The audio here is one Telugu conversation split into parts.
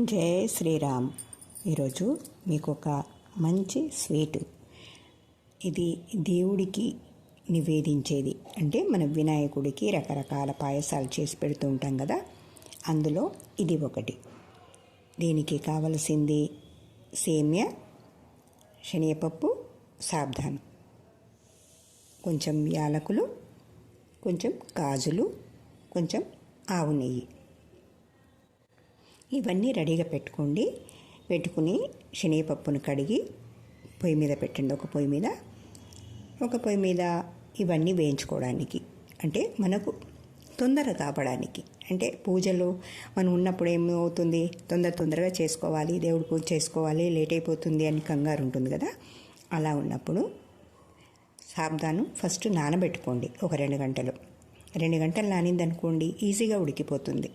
జై శ్రీరామ్. ఈరోజు మీకు ఒక మంచి స్వీటు. ఇది దేవుడికి నివేదించేది. అంటే మన వినాయకుడికి రకరకాల పాయసాలు చేసి పెడుతూ ఉంటాం కదా. అందులో ఇది ఒకటి. దీనికి కావలసింది సేమ్య శనగపప్పు సాబ్ధాను. కొంచెం యాలకులు కొంచెం కాజులు కొంచెం ఆవు నెయ్యి. ఇవన్నీ రెడీగా పెట్టుకోండి. పెట్టుకుని శనగపప్పును కడిగి పొయ్యి మీద పెట్టండి. ఒక పొయ్యి మీద. ఒక పొయ్యి మీద ఇవన్నీ వేయించుకోవడానికి. అంటే మనకు తొందర కాపడానికి అంటే పూజలు మనం ఉన్నప్పుడు ఏమవుతుంది? తొందర తొందరగా చేసుకోవాలి. దేవుడు పూజ చేసుకోవాలి. లేట్ అయిపోతుంది అని కంగారు ఉంటుంది కదా? అలా ఉన్నప్పుడు సాబ్దాను ఫస్ట్ నానబెట్టుకోండి. ఒక రెండు గంటలు. రెండు గంటలు నానిందనుకోండి ఈజీగా ఉడికిపోతుంది.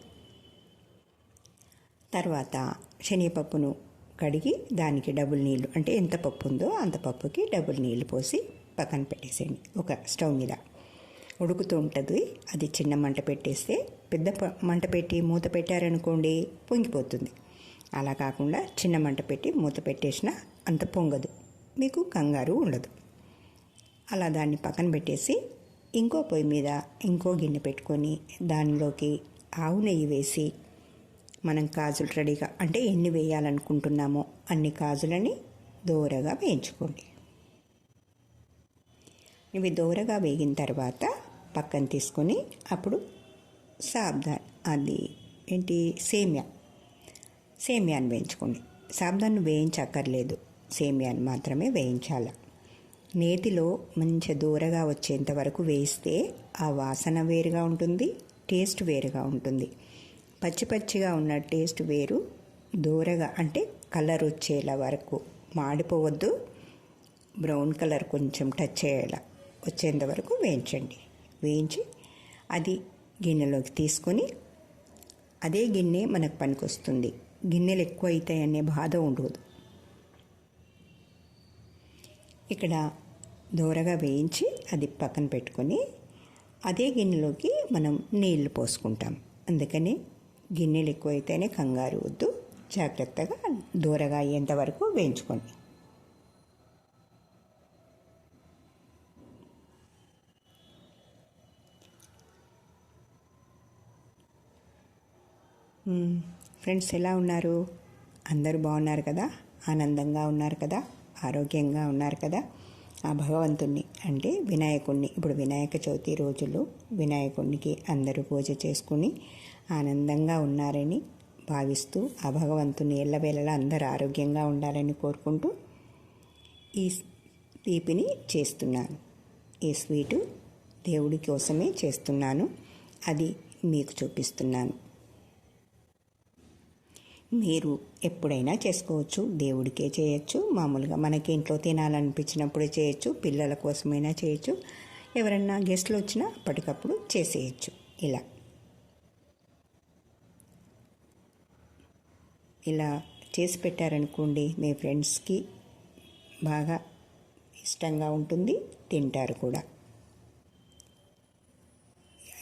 తర్వాత శనగపప్పును కడిగి దానికి డబుల్ నీళ్ళు అంటే ఎంత పప్పు ఉందో అంత పప్పుకి డబుల్ నీళ్ళు పోసి పక్కన పెట్టేసేయండి. ఒక స్టవ్ మీద ఉడుకుతూ ఉంటుంది. అది చిన్న మంట పెట్టేస్తే పెద్ద మంట పెట్టి మూత పెట్టారనుకోండి పొంగిపోతుంది. అలా కాకుండా చిన్న మంట పెట్టి మూత పెట్టేసిన అంత పొంగదు. మీకు కంగారు ఉండదు. అలా దాన్ని పక్కన పెట్టేసి ఇంకో పొయ్యి మీద ఇంకో గిన్నె పెట్టుకొని దానిలోకి ఆవు నెయ్యి వేసి మనం కాజులు రెడీగా అంటే ఎన్ని వేయాలనుకుంటున్నామో అన్ని కాజులని దోరగా వేయించుకోండి. ఇవి దోరగా వేగిన తర్వాత పక్కన తీసుకొని అప్పుడు సాబ్దాన్ అది ఏంటి? సేమియా. సేమియాను వేయించుకోండి. సాబ్దాన్ని వేయించక్కర్లేదు. సేమియాను మాత్రమే వేయించాలి. నేతిలో మంచి దూరగా వచ్చేంత వరకు వేస్తే ఆ వాసన వేరుగా ఉంటుంది టేస్ట్ వేరుగా ఉంటుంది. పచ్చి పచ్చిగా ఉన్న టేస్ట్ వేరు. దూరగా అంటే కలర్ వచ్చేలా వరకు మాడిపోవద్దు. బ్రౌన్ కలర్ కొంచెం టచ్ అయ్యేలా వచ్చేంత వరకు వేయించండి. వేయించి అది గిన్నెలోకి తీసుకొని అదే గిన్నె మనకు పనికొస్తుంది. గిన్నెలు ఎక్కువ అవుతాయనే బాధ ఉండదు. ఇక్కడ దూరగా వేయించి అది పక్కన పెట్టుకొని అదే గిన్నెలోకి మనం నీళ్ళు పోసుకుంటాం. అందుకని గిన్నెలు ఎక్కువైతేనే కంగారు వద్దు. జాగ్రత్తగా దూరగా అయ్యేంత వరకు వేయించుకోండి. ఫ్రెండ్స్ ఎలా ఉన్నారు? అందరూ బాగున్నారు కదా? ఆనందంగా ఉన్నారు కదా? ఆరోగ్యంగా ఉన్నారు కదా? ఆ భగవంతుణ్ణి అంటే వినాయకుణ్ణి. ఇప్పుడు వినాయక చవితి రోజులు వినాయకుడికి అందరూ పూజ చేసుకుని ఆనందంగా ఉన్నారని భావిస్తూ ఆ భగవంతుని ఎల్లవేళలా అందరూ ఆరోగ్యంగా ఉండాలని కోరుకుంటూ ఈ తీపిని చేస్తున్నాను. ఈ స్వీటు దేవుడి కోసమే చేస్తున్నాను. అది మీకు చూపిస్తున్నాను. మీరు ఎప్పుడైనా చేసుకోవచ్చు. దేవుడికే చేయొచ్చు. మామూలుగా మనకి ఇంట్లో తినాలనిపించినప్పుడే చేయొచ్చు. పిల్లల కోసమైనా చేయొచ్చు. ఎవరన్నా గెస్ట్లు వచ్చినా అప్పటికప్పుడు చేసేయచ్చు. ఇలా. ఇలా చేసి పెట్టారనుకోండి మీ ఫ్రెండ్స్కి బాగా ఇష్టంగా ఉంటుంది తింటారు కూడా.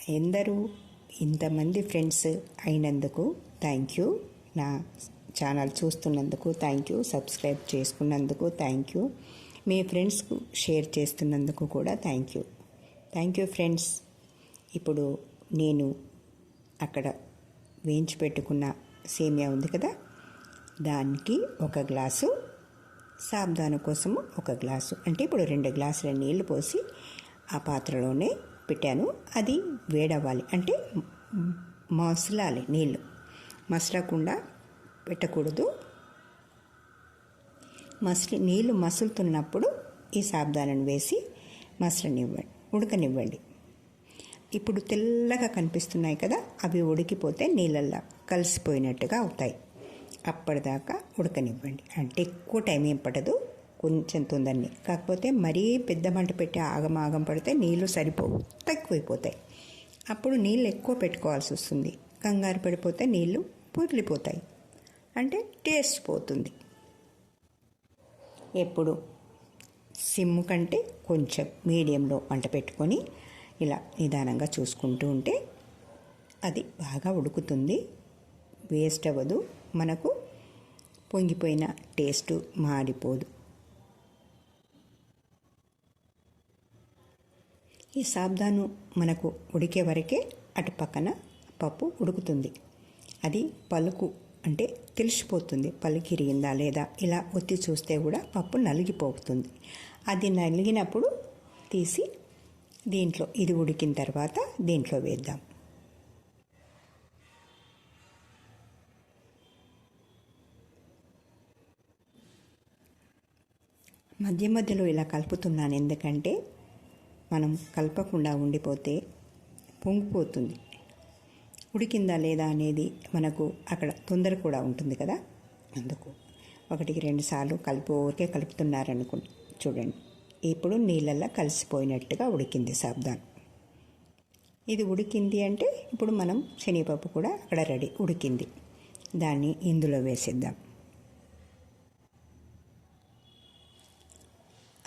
ఎందరూ ఇంతమంది ఫ్రెండ్స్ అయినందుకు థ్యాంక్ యూ. నా ఛానల్ చూస్తున్నందుకు థ్యాంక్ యూ. సబ్స్క్రైబ్ చేసుకున్నందుకు థ్యాంక్ యూ. మీ ఫ్రెండ్స్కు షేర్ చేస్తున్నందుకు కూడా thank you. Thank you friends. ఇప్పుడు నేను అక్కడ వేయించి పెట్టుకున్న సేమియా ఉంది కదా దానికి ఒక గ్లాసు సాబ్దాను కోసము ఒక గ్లాసు. అంటే ఇప్పుడు రెండు గ్లాసుల నీళ్ళు పోసి ఆ పాత్రలోనే పెట్టాను. అది వేడవ్వాలి. అంటే మసలాలి నీళ్ళు మసలకుండా పెట్టకూడదు. మసలి నీళ్ళు మసులుతున్నప్పుడు ఈ సాబ్దాలను వేసి మసలనివ్వండి ఉడకనివ్వండి. ఇప్పుడు తెల్లగా కనిపిస్తున్నాయి కదా అవి ఉడికిపోతే నీళ్ళల్లో కలిసిపోయినట్టుగా అవుతాయి. అప్పటిదాకా ఉడకనివ్వండి. అంటే ఎక్కువ టైం ఏం పడదు కొంచెం తొందరని. కాకపోతే మరీ పెద్ద మంట పెట్టి ఆగమాగం పడితే నీళ్ళు సరిపోవు తక్కువైపోతాయి. అప్పుడు నీళ్ళు ఎక్కువ పెట్టుకోవాల్సి వస్తుంది. కంగారు పడిపోతే నీళ్ళు పొర్లిపోతాయి. అంటే టేస్ట్ పోతుంది. ఎప్పుడు? సిమ్ కంటే కొంచెం మీడియంలో వంట పెట్టుకొని ఇలా నిదానంగా చూసుకుంటూ ఉంటే అది బాగా ఉడుకుతుంది వేస్ట్ అవ్వదు. మనకు పొంగిపోయిన టేస్ట్ మాడిపోదు ఈ సాబ్దాను మనకు ఉడికే వరకే అటు పక్కన పప్పు ఉడుకుతుంది. అది పలుకు అంటే తెలిసిపోతుంది పలుకిరిగిందా లేదా ఇలా ఒత్తి చూస్తే కూడా పప్పు నలిగిపోతుంది. అది నలిగినప్పుడు తీసి దీంట్లో ఇది ఉడికిన తర్వాత దీంట్లో వేద్దాం. మధ్య మధ్యలో ఇలా కలుపుతున్నాను. ఎందుకంటే మనం కలపకుండా ఉండిపోతే పొంగిపోతుంది. ఉడికిందా లేదా అనేది మనకు అక్కడ తొందర కూడా ఉంటుంది కదా? అందుకు ఒకటికి రెండు సార్లు కలిపి ఊరికే కలుపుతున్నారనుకోండి చూడండి. ఇప్పుడు నీళ్ళల్లో కలిసిపోయినట్టుగా ఉడికింది సాబ్దాన్. ఇది ఉడికింది అంటే ఇప్పుడు మనం శనగపప్పు కూడా అక్కడ రెడీ. ఉడికింది. దాన్ని ఇందులో వేసేద్దాం.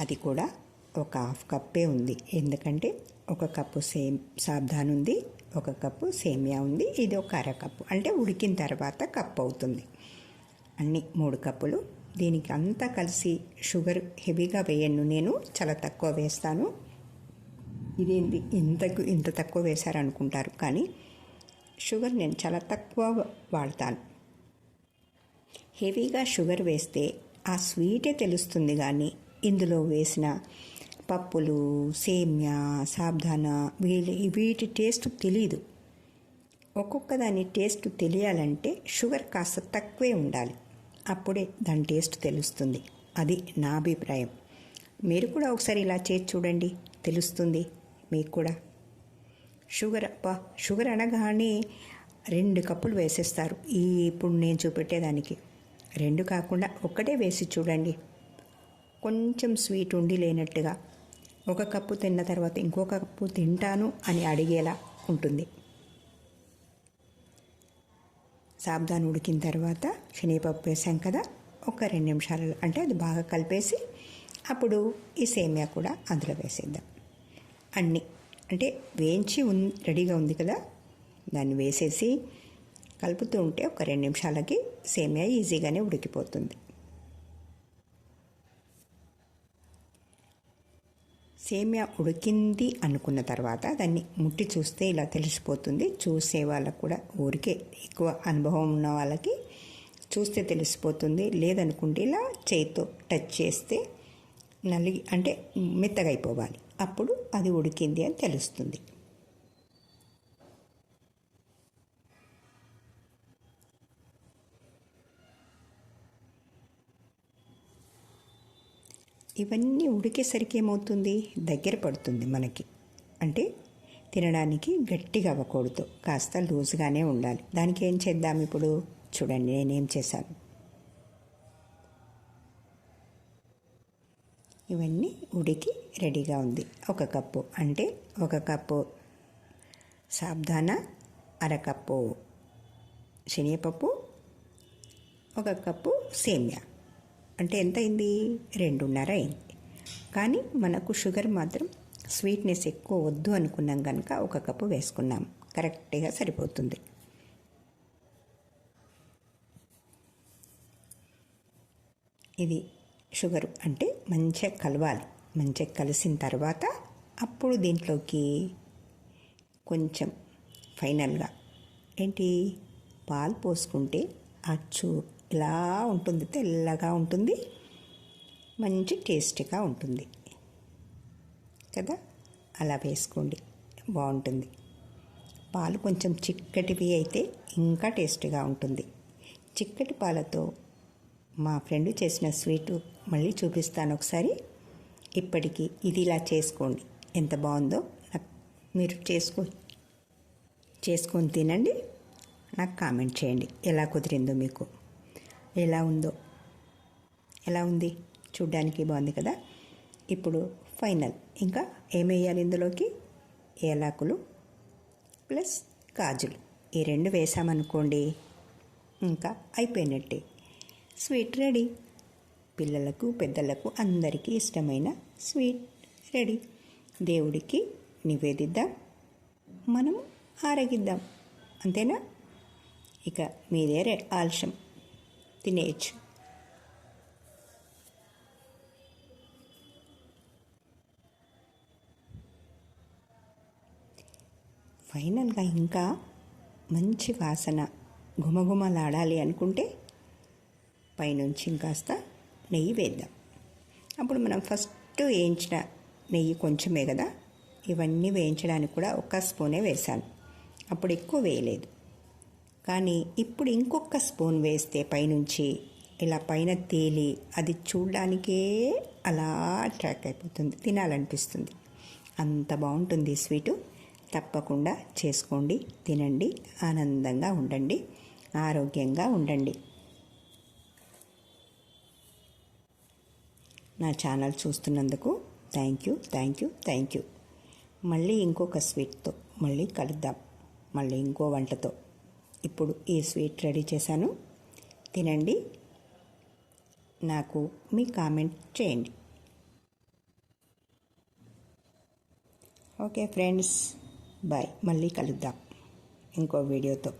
అది కూడా ఒక హాఫ్ కప్పే ఉంది. ఎందుకంటే ఒక కప్పు సేమ్ సాబ్దాన్ ఉంది ఒక కప్పు సేమియా ఉంది ఇది ఒక అర కప్పు అంటే ఉడికిన తర్వాత కప్పు అవుతుంది. అన్ని మూడు కప్పులు. దీనికి అంతా కలిసి షుగర్ హెవీగా వేయను నేను చాలా తక్కువ వేస్తాను. ఇదేంటి ఇంత ఇంత తక్కువ వేశారనుకుంటారు. కానీ షుగర్ నేను చాలా తక్కువ వాడతాను. హెవీగా షుగర్ వేస్తే ఆ స్వీటే తెలుస్తుంది కానీ ఇందులో వేసిన పప్పులు సేమ్యా సాబ్దానా వీటి వీటి టేస్ట్ తెలియదు ఒక్కొక్క దాని టేస్ట్ తెలియాలంటే షుగర్ కాస్త తక్కువే ఉండాలి. అప్పుడే దాని టేస్ట్ తెలుస్తుంది. అది నా అభిప్రాయం. మీరు కూడా ఒకసారి ఇలా చేసి చూడండి. తెలుస్తుంది మీకు కూడా. షుగర్ అబ్బా షుగర్ అనగానే రెండు కప్పులు వేసేస్తారు. ఈ ఇప్పుడు నేను చూపెట్టేదానికి. రెండు కాకుండా ఒక్కటే వేసి చూడండి. కొంచెం స్వీట్ ఉండి లేనట్టుగా ఒక కప్పు తిన్న తర్వాత ఇంకొక కప్పు తింటాను అని అడిగేలా ఉంటుంది. సాబ్దాన్ ఉడికిన తర్వాత శనగపప్పు వేసాం కదా ఒక రెండు నిమిషాలు అంటే అది బాగా కలిపేసి అప్పుడు ఈ సేమియా కూడా అందులో వేసేద్దాం. అన్నీ అంటే వేయించి ఉన్ రెడీగా ఉంది కదా దాన్ని వేసేసి కలుపుతూ ఉంటే ఒక రెండు నిమిషాలకి సేమియా ఈజీగానే ఉడికిపోతుంది. సేమియా ఉడికింది అనుకున్న తర్వాత దాన్ని ముట్టి చూస్తే ఇలా తెలిసిపోతుంది. చూసే వాళ్ళకు కూడా ఊరికే ఎక్కువ అనుభవం ఉన్న వాళ్ళకి చూస్తే తెలిసిపోతుంది. లేదనుకుంటే ఇలా చేతితో టచ్ చేస్తే నలిగి అంటే మెత్తగా అయిపోవాలి. అప్పుడు అది ఉడికింది అని తెలుస్తుంది. ఇవన్నీ ఉడికేసరికి ఏమవుతుంది? దగ్గర పడుతుంది మనకి. అంటే తినడానికి గట్టిగా అవ్వకూడదు. కాస్త లూజ్గానే ఉండాలి. దానికి ఏం చేద్దాం ఇప్పుడు? చూడండి నేనేం చేశాను. ఇవన్నీ ఉడికి రెడీగా ఉంది. ఒక కప్పు. అంటే ఒక కప్పు సాబ్దానా అరకప్పు శనగపప్పు ఒక కప్పు సేమియా. అంటే ఎంత అయింది రెండున్నర అయింది. కానీ మనకు షుగర్ మాత్రం స్వీట్నెస్ ఎక్కువ వద్దు అనుకున్నాం కనుక ఒక కప్పు వేసుకున్నాం. కరెక్ట్గా సరిపోతుంది. ఇది షుగర్ అంటే మంచిగా కలవాలి. మంచిగా కలిసిన తర్వాత అప్పుడు దీంట్లోకి కొంచెం ఫైనల్గా ఏంటి? పాలు పోసుకుంటే అచ్చు ఇలా ఉంటుంది తెల్లగా ఉంటుంది మంచి టేస్టీగా ఉంటుంది. కదా? అలా వేసుకోండి బాగుంటుంది. పాలు కొంచెం చిక్కటివి అయితే ఇంకా టేస్టీగా ఉంటుంది. చిక్కటి పాలతో మా ఫ్రెండ్ చేసిన స్వీటు మళ్ళీ చూపిస్తాను ఒకసారి. ఇప్పటికి ఇది ఇలా చేసుకోండి. ఎంత బాగుందో నాకు మీరు చేసుకో చేసుకొని తినండి. నాకు కామెంట్ చేయండి ఎలా కుదిరిందో మీకు. ఎలా ఉందో. ఎలా ఉంది? చూడ్డానికి బాగుంది కదా? ఇప్పుడు ఫైనల్. ఇంకా ఏమేయాలి ఇందులోకి? ఏలాకులు ప్లస్ కాజులు ఈ రెండు వేసామనుకోండి. ఇంకా అయిపోయినట్టే. Sweet ready. పిల్లలకు పెద్దలకు అందరికీ ఇష్టమైన స్వీట్ రెడీ. దేవుడికి నివేదిద్దాం. మనము ఆరగిద్దాం. అంతేనా? ఇక మీదే రె- ఆలస్యం. తినేయచ్చు. ఫైనల్గా ఇంకా మంచి వాసన గుమగుమలాడాలి అనుకుంటే పైనుంచి ఇంకాస్త నెయ్యి వేద్దాం. అప్పుడు మనం ఫస్ట్ వేయించిన నెయ్యి కొంచెమే కదా? ఇవన్నీ వేయించడానికి కూడా ఒక స్పూనే వేశాను. అప్పుడు ఎక్కువ వేయలేదు. కానీ ఇప్పుడు ఇంకొక స్పూన్ వేస్తే పైనుంచి ఇలా పైన తేలి అది చూడడానికే అలా అట్రాక్ట్ అయిపోతుంది తినాలనిపిస్తుంది. అంత బాగుంటుంది స్వీటు. తప్పకుండా చేసుకోండి తినండి ఆనందంగా ఉండండి ఆరోగ్యంగా ఉండండి. నా channel చూస్తున్నందుకు thank you thank you thank you. మళ్ళీ ఇంకొక స్వీట్తో మళ్ళీ కలుద్దాం. మళ్ళీ ఇంకో వంటతో. ఇప్పుడు ఈ స్వీట్ రెడీ చేశాను. తినండి. నాకు మీ కామెంట్ చేయండి. Okay friends bye. మళ్ళీ కలుద్దాం. ఇంకో వీడియోతో.